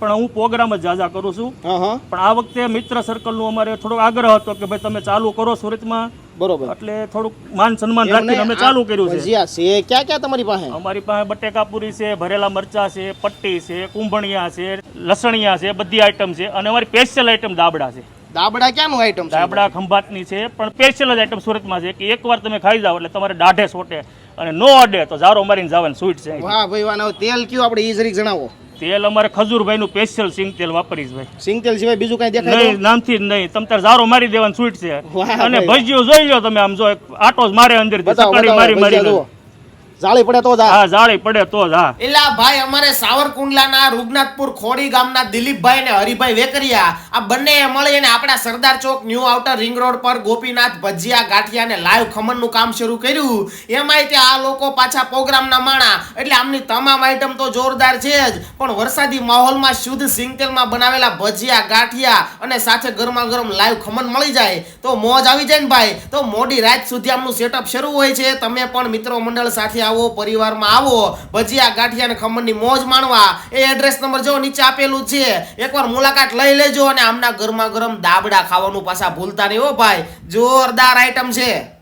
પણ હું પ્રોગ્રામ જ જાજા કરું છું. પણ આ વખતે મિત્ર સર્કલનું અમારે થોડોક આગ્રહ હતો કે ભાઈ તમે ચાલુ કરો સુરતમાં. બરોબર. એટલે થોડુંક માન સન્માન રાખીને અમે ચાલુ કર્યું છે. ભજીયા છે ક્યાં ક્યાં તમારી પાસે? અમારી પાસે બટેકાપુરી છે ભરેલા મરચા છે પટ્ટી છે કુંભણિયા છે લસણિયા છે બધી આઈટમ છે. અને અમારી સ્પેશિયલ આઈટમ દાબડા છે. દાબડા ક્યાંનું આઈટમ છે? દાબડા ખંભાતની છે પણ સ્પેશિયલ જ આઈટમ સુરતમાં છે કે એકવાર તમે ખાઈ જાઓ એટલે તમારે દાઢે સોટે. અને નો અડે તો જારો મારીને જવાની સ્વીટ છે વાહ ભાઈ વાહ. તેલ કયું આપણે ઈ જરીક જણાવો. તેલ અમારે ખજૂરભાઈનું સ્પેશિયલ સિંગ તેલ વાપરીશ ભાઈ. સિંગ તેલ સિવાય બીજું કઈ દેખાય નહીં નામથી જ નહીં. તમે તાર ઝારો મારી દેવાનું સ્વીટ છે. અને ભજીયો જોઈ લો તમે આમ જો આટો જ મારે અંદર મારી મારી મારી જાળી પડે તો જ હા જાળી પડે તો જ હા. એલા ભાઈ અમારે સાવરકુંડલાના રૂગનાથપુર ખોડી ગામના દિલીપભાઈ ને હરિભાઈ વેકરિયા. આ બંને મળીને આપણા Sardar Chowk new outer ring road પર ગોપીનાથ ભજીયા ગાંઠિયા ને લાઈવ ખમણનું કામ શરૂ કર્યું. એમાંય ત્યાં આ લોકો પાછા પ્રોગ્રામના માણા. એટલે આમની તમામ આઈટમ તો જોરદાર છે જ. પણ વરસાદી માહોલમાં શુદ્ધ સિંગતેલમાં બનાવેલા ભજીયા ગાંઠિયા અને સાથે ગરમા ગરમ લાઈવ ખમણ મળી જાય. તો મોજ આવી જાય ને ભાઈ. તો મોડી રાત સુધી આમનું સેટઅપ શરૂ હોય છે. તમે પણ મિત્રો મંડળ સાથે આવો પરિવારમાં આવો. ભજીયા, ગાંઠિયા અને ખમણની મોજ માણવા. એ એડ્રેસ નંબર જો નીચે આપેલું છે. એકવાર મુલાકાત લઈ લેજો અને આમના ગરમા ગરમ દાબડા ખાવાનું પાછા ભૂલતા નહીં હો ભાઈ. જોરદાર આઈટમ છે.